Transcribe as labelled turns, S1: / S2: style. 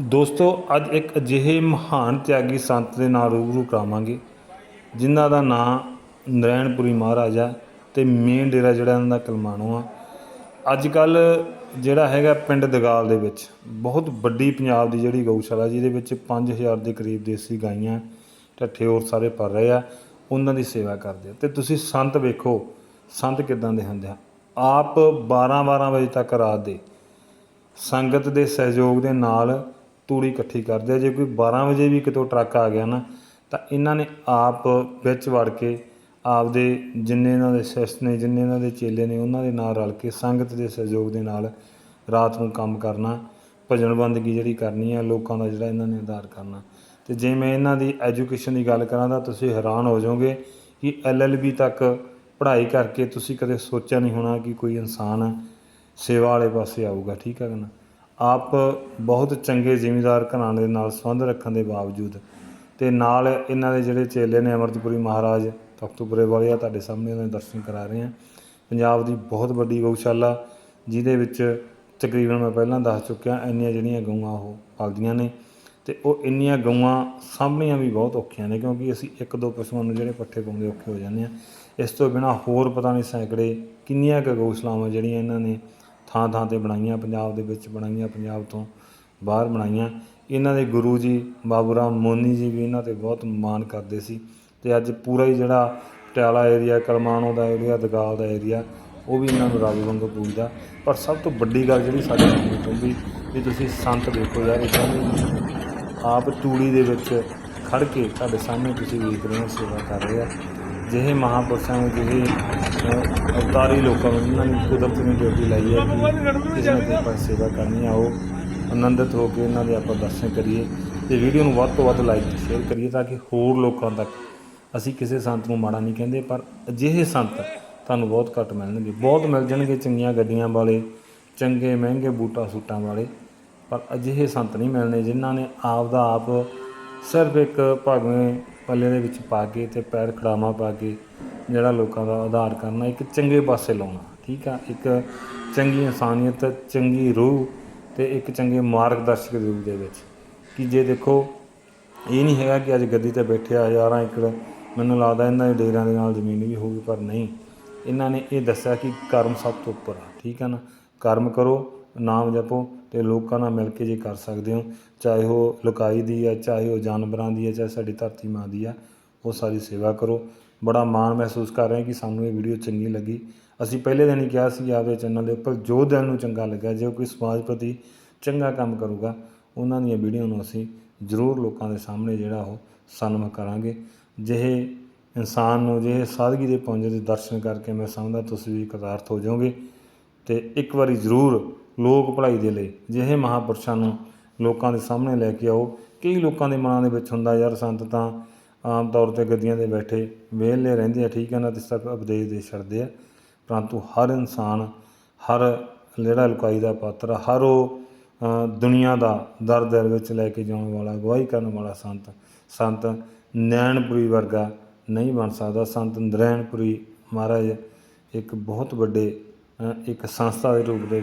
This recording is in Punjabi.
S1: ਦੋਸਤੋ, ਅੱਜ ਇੱਕ ਅਜਿਹੇ ਮਹਾਨ ਤਿਆਗੀ ਸੰਤ ਦੇ ਨਾਲ ਰੂਬਰੂ ਕਰਾਵਾਂਗੇ, ਜਿਨ੍ਹਾਂ ਦਾ ਨਾਂ ਨਰੈਣਪੁਰੀ ਮਹਾਰਾਜ ਆ ਤੇ ਮੇਨ ਡੇਰਾ ਜਿਹੜਾ ਇਹਨਾਂ ਦਾ ਕਲਮਾਣੋ ਆ। ਅੱਜ ਕੱਲ ਜਿਹੜਾ ਹੈਗਾ ਪਿੰਡ ਦਗਾਲ ਦੇ ਵਿੱਚ, ਬਹੁਤ ਵੱਡੀ ਪੰਜਾਬ ਦੀ ਜਿਹੜੀ ਗਊਸ਼ਾਲਾ, ਜਿਹਦੇ ਵਿੱਚ 5000 ਦੇ ਕਰੀਬ ਦੇਸੀ ਗਾਈਆਂ ਢੱਠੇ ਹੋਰ ਸਾਰੇ ਪਰ ਰਹੇ ਆ, ਉਹਨਾਂ ਦੀ ਸੇਵਾ ਕਰਦੇ ਆ। ਤੇ ਤੁਸੀਂ ਸੰਤ ਵੇਖੋ, ਸੰਤ ਕਿਦਾਂ ਦੇ ਹੁੰਦੇ ਆ। ਆਪ 12 12 ਵਜੇ ਤੱਕ ਰਾਤ ਦੇ ਸੰਗਤ ਦੇ ਸਹਿਯੋਗ ਦੇ ਨਾਲ ਤੂੜੀ ਇਕੱਠੀ ਕਰਦੇ ਆ। ਜੇ ਕੋਈ 12 ਵਜੇ ਵੀ ਕਿਤੋਂ ਟਰੱਕ ਆ ਗਿਆ ਨਾ, ਤਾਂ ਇਹਨਾਂ ਨੇ ਆਪ ਵਿੱਚ ਵੜ ਕੇ ਆਪਦੇ ਜਿੰਨੇ ਇਹਨਾਂ ਦੇ ਸਿਸ਼ਟ ਨੇ, ਜਿੰਨੇ ਇਹਨਾਂ ਦੇ ਚੇਲੇ ਨੇ, ਉਹਨਾਂ ਦੇ ਨਾਲ ਰਲ ਕੇ ਸੰਗਤ ਦੇ ਸਹਿਯੋਗ ਦੇ ਨਾਲ ਰਾਤ ਨੂੰ ਕੰਮ ਕਰਨਾ, ਭਜਨ ਬੰਦਗੀ ਜਿਹੜੀ ਕਰਨੀ ਹੈ ਲੋਕਾਂ ਦਾ ਜਿਹੜਾ ਇਹਨਾਂ ਨੇ ਆਧਾਰ ਕਰਨਾ। ਤੇ ਜੇ ਮੈਂ ਇਹਨਾਂ ਦੀ ਐਜੂਕੇਸ਼ਨ ਦੀ ਗੱਲ ਕਰਾਂ ਤਾਂ ਤੁਸੀਂ ਹੈਰਾਨ ਹੋ ਜਾਓਗੇ ਕਿ ਐਲਐਲਬੀ ਤੱਕ ਪੜ੍ਹਾਈ ਕਰਕੇ ਤੁਸੀਂ ਕਦੇ ਸੋਚਿਆ ਨਹੀਂ ਹੋਣਾ ਕਿ ਕੋਈ ਇਨਸਾਨ ਸੇਵਾ ਵਾਲੇ ਪਾਸੇ ਆਊਗਾ, ਠੀਕ ਹੈ ਨਾ? ਆਪ ਬਹੁਤ ਚੰਗੇ ਜ਼ਿਮੀਂਦਾਰ ਘਰਾਣੇ ਦੇ ਨਾਲ ਸੰਬੰਧ ਰੱਖਣ ਦੇ ਬਾਵਜੂਦ ਤੇ ਨਾਲ ਇਹਨਾਂ ਦੇ ਜਿਹੜੇ ਚੇਲੇ ਨੇ ਅਮਰਤਪੁਰੀ ਮਹਾਰਾਜ, ਤਖਤੂਪੁਰੇ ਵਾਲੇ ਆ, ਤੁਹਾਡੇ ਸਾਹਮਣੇ ਉਹਨਾਂ ਦੇ ਦਰਸ਼ਨ ਕਰਾ ਰਹੇ ਆ। ਪੰਜਾਬ ਦੀ ਬਹੁਤ ਵੱਡੀ ਗਊਸ਼ਾਲਾ, ਜਿਹਦੇ ਵਿੱਚ ਤਕਰੀਬਨ ਮੈਂ ਪਹਿਲਾਂ ਦੱਸ ਚੁੱਕਿਆ, ਇੰਨੀਆਂ ਜਿਹੜੀਆਂ ਗਊਆਂ ਉਹ ਪਲਦੀਆਂ ਨੇ ਤੇ ਉਹ ਇੰਨੀਆਂ ਗਊਆਂ ਸਾਹਮਣੀਆਂ ਵੀ ਬਹੁਤ ਔਖੀਆਂ ਨੇ, ਕਿਉਂਕਿ ਅਸੀਂ ਇੱਕ ਦੋ ਪਸ਼ੂਆਂ ਨੂੰ ਜਿਹੜੇ ਪੱਠੇ ਪਾਉਂਦੇ ਔਖੇ ਹੋ ਜਾਂਦੇ ਆ। ਇਸ ਤੋਂ ਬਿਨਾ ਹੋਰ ਪਤਾ ਨਹੀਂ ਸੈਂਕੜੇ ਕਿੰਨੀਆਂ ਕੁ ਗਊਸ਼ਾਲਾਵਾਂ ਜਿਹੜੀਆਂ ਇਹਨਾਂ ਨੇ ਥਾਂ ਥਾਂ ਤੇ ਬਣਾਈਆਂ, ਪੰਜਾਬ ਦੇ ਵਿੱਚ ਬਣਾਈਆਂ, ਪੰਜਾਬ ਤੋਂ ਬਾਹਰ ਬਣਾਈਆਂ। ਇਹਨਾਂ ਦੇ ਗੁਰੂ ਜੀ, ਬਾਬੂ ਰਾਮ ਮੋਨੀ ਜੀ ਵੀ ਇਹਨਾਂ ਤੇ ਬਹੁਤ ਮਾਣ ਕਰਦੇ ਸੀ ਅਤੇ ਅੱਜ ਪੂਰਾ ਹੀ ਜਿਹੜਾ ਪਟਿਆਲਾ ਏਰੀਆ ਕਲਮਾਣੋ ਦਾ ਏਰੀਆ ਦਗਾਲ ਦਾ ਏਰੀਆ ਉਹ ਵੀ ਇਹਨਾਂ ਨੂੰ ਰੱਬ ਵਾਂਗੂ ਪੂਜਦਾ। ਪਰ ਸਭ ਤੋਂ ਵੱਡੀ ਗੱਲ ਜਿਹੜੀ ਸਾਡੇ ਨਾਲ ਤੋਂ ਵੀ ਵੀ ਤੁਸੀਂ ਸੰਤ ਦੇਖੋ ਯਾਰ ਇਦਾਂ ਦੇ ਆਪ ਤੂੜੀ ਦੇ ਵਿੱਚ ਖੜ ਕੇ ਤੁਹਾਡੇ ਸਾਹਮਣੇ ਤੁਸੀਂ ਵੇਖ ਰਹੇ ਹੋ ਸੇਵਾ ਕਰ ਰਹੇ ਆ। ਜਿਹੇ ਮਹਾਂਪੁਰਸ਼ਾਂ ਨੂੰ ਜਿਹੇ ਅਵਤਾਰੀ ਲੋਕਾਂ ਨੂੰ ਜਿਨ੍ਹਾਂ ਨੇ ਕੁਦਰਤ ਨੇ ਡਿਊਟੀ ਲਾਈ ਹੈ ਕਿ ਕਿਸੇ ਨੇ ਆਪਾਂ ਸੇਵਾ ਕਰਨੀ ਆ ਉਹ ਆਨੰਦਿਤ ਹੋ ਕੇ ਇਹਨਾਂ ਦੇ ਆਪਾਂ ਦਰਸ਼ਨ ਕਰੀਏ। ਤੇ ਵੀਡੀਓ ਨੂੰ ਵੱਧ ਤੋਂ ਵੱਧ ਲਾਈਕ ਤੇ ਸ਼ੇਅਰ ਕਰੀਏ ਤਾਂ ਕਿ ਹੋਰ ਲੋਕਾਂ ਤੱਕ ਅਸੀਂ ਕਿਸੇ ਸੰਤ ਨੂੰ ਮਾੜਾ ਨਹੀਂ ਕਹਿੰਦੇ, ਪਰ ਅਜਿਹੇ ਸੰਤ ਤੁਹਾਨੂੰ ਬਹੁਤ ਘੱਟ ਮਿਲਣਗੇ। ਬਹੁਤ ਮਿਲ ਜਾਣਗੇ ਚੰਗੀਆਂ ਗੱਡੀਆਂ ਵਾਲੇ, ਚੰਗੇ ਮਹਿੰਗੇ ਬੂਟਾ ਸੂਟਾਂ ਵਾਲੇ, ਪਰ ਅਜਿਹੇ ਸੰਤ ਨਹੀਂ ਮਿਲਣੇ ਜਿਨ੍ਹਾਂ ਨੇ ਆਪ ਦਾ ਆਪ ਸਿਰਫ ਇੱਕ ਭਾਵੇਂ ਪੱਲੇ ਦੇ ਵਿੱਚ ਪਾ ਕੇ ਤੇ ਪੈਰ ਖੜਾਵਾਂ ਪਾ ਕੇ ਜਿਹੜਾ ਲੋਕਾਂ ਦਾ ਆਧਾਰ ਕਰਨਾ, ਇੱਕ ਚੰਗੇ ਪਾਸੇ ਲਾਉਣਾ, ਠੀਕ ਆ? ਇੱਕ ਚੰਗੀ ਇਨਸਾਨੀਅਤ, ਚੰਗੀ ਰੂਹ ਤੇ ਇੱਕ ਚੰਗੇ ਮਾਰਗਦਰਸ਼ਕ ਰੂਪ ਦੇ ਵਿੱਚ। ਕਿ ਜੇ ਦੇਖੋ, ਇਹ ਨਹੀਂ ਹੈਗਾ ਕਿ ਅੱਜ ਗੱਦੀ ਤੇ ਬੈਠਿਆ ਹਜ਼ਾਰਾਂ ਏਕੜ, ਮੈਨੂੰ ਲੱਗਦਾ ਇਹਨਾਂ ਦੇ ਡੇਰਾਂ ਦੇ ਨਾਲ ਜ਼ਮੀਨ ਵੀ ਹੋਊਗੀ, ਪਰ ਨਹੀਂ। ਇਹਨਾਂ ਨੇ ਇਹ ਦੱਸਿਆ ਕਿ ਕਰਮ ਸਭ ਤੋਂ ਉੱਪਰ ਆ, ਠੀਕ ਹੈ ਨਾ? ਕਰਮ ਕਰੋ ਨਾਮ ਜਪੋ ਤੇ ਲੋਕਾਂ ਨਾਲ ਮਿਲ ਕੇ ਜੇ ਕਰ ਸਕਦੇ ਹੋ। ਚਾਹੇ ਉਹ ਲੁਕਾਈ ਦੀ ਆ, ਚਾਹੇ ਉਹ ਜਾਨਵਰਾਂ ਦੀ ਹੈ ਚਾਹੇ ਸਾਡੀ ਧਰਤੀ ਮਾਂ ਦੀ ਆ, ਉਹ ਸਾਰੀ ਸੇਵਾ ਕਰੋ। ਬੜਾ ਮਾਣ ਮਹਿਸੂਸ ਕਰ ਰਹੇ ਕਿ ਸਾਨੂੰ ਇਹ ਵੀਡੀਓ ਚੰਗੀ ਲੱਗੀ। ਅਸੀਂ ਪਹਿਲੇ ਦਿਨ ਹੀ ਕਿਹਾ ਸੀ ਆਪਦੇ ਚੈਨਲ ਦੇ ਉੱਪਰ, ਜੋ ਦਿਲ ਨੂੰ ਚੰਗਾ ਲੱਗਾ, ਜੇ ਕੋਈ ਸਮਾਜ ਪ੍ਰਤੀ ਚੰਗਾ ਕੰਮ ਕਰੂਗਾ, ਉਹਨਾਂ ਦੀਆਂ ਵੀਡੀਓ ਨੂੰ ਅਸੀਂ ਜ਼ਰੂਰ ਲੋਕਾਂ ਦੇ ਸਾਹਮਣੇ ਜਿਹੜਾ ਉਹ ਸਨਮਾਨ ਕਰਾਂਗੇ। ਜਿਹੇ ਇਨਸਾਨ ਨੂੰ, ਜਿਹੇ ਸਾਦਗੀ ਦੇ ਪੁੰਜ ਦੇ ਦਰਸ਼ਨ ਕਰਕੇ ਮੈਂ ਸਮਝਦਾ ਤੁਸੀਂ ਵੀ ਕਰਾਰਥ ਹੋ ਜਾਓਗੇ। ਤੇ ਇੱਕ ਵਾਰੀ ਜ਼ਰੂਰ ਲੋਕ ਭਲਾਈ ਦੇ ਲਈ। ਅਜਿਹੇ ਮਹਾਪੁਰਸ਼ਾਂ ਨੂੰ ਲੋਕਾਂ ਦੇ ਸਾਹਮਣੇ ਲੈ ਕੇ ਆਓ। ਕਈ ਲੋਕਾਂ ਦੇ ਮਨਾਂ ਦੇ ਵਿੱਚ ਹੁੰਦਾ, ਯਾਰ ਸੰਤ ਤਾਂ ਆਮ ਤੌਰ ਤੇ ਗੱਦੀਆਂ ਤੇ ਬੈਠੇ ਵਿਹਲੇ ਰਹਿੰਦੇ ਆ, ਠੀਕ ਹੈ ਨਾ ਤੇ ਸਭ ਉਪਦੇਸ਼ ਦੇ ਛੱਡਦੇ ਆ। ਪਰੰਤੂ ਹਰ ਇਨਸਾਨ, ਹਰ ਜਿਹੜਾ ਲੁਕਾਈ ਦਾ ਪਾਤਰ, ਹਰ ਉਹ ਦੁਨੀਆ ਦਾ ਦਰ ਦਰ ਵਿੱਚ ਲੈ ਕੇ ਜਾਣ ਵਾਲਾ ਗਵਾਹੀ ਕਰਨ ਵਾਲਾ ਸੰਤ ਸੰਤ ਨੈਣਪੁਰੀ ਵਰਗਾ ਨਹੀਂ ਬਣ ਸਕਦਾ। ਸੰਤ ਨਰੈਣਪੁਰੀ ਮਹਾਰਾਜ ਇੱਕ ਬਹੁਤ ਵੱਡੇ ਇੱਕ ਸੰਸਥਾ ਦੇ ਰੂਪ ਦੇ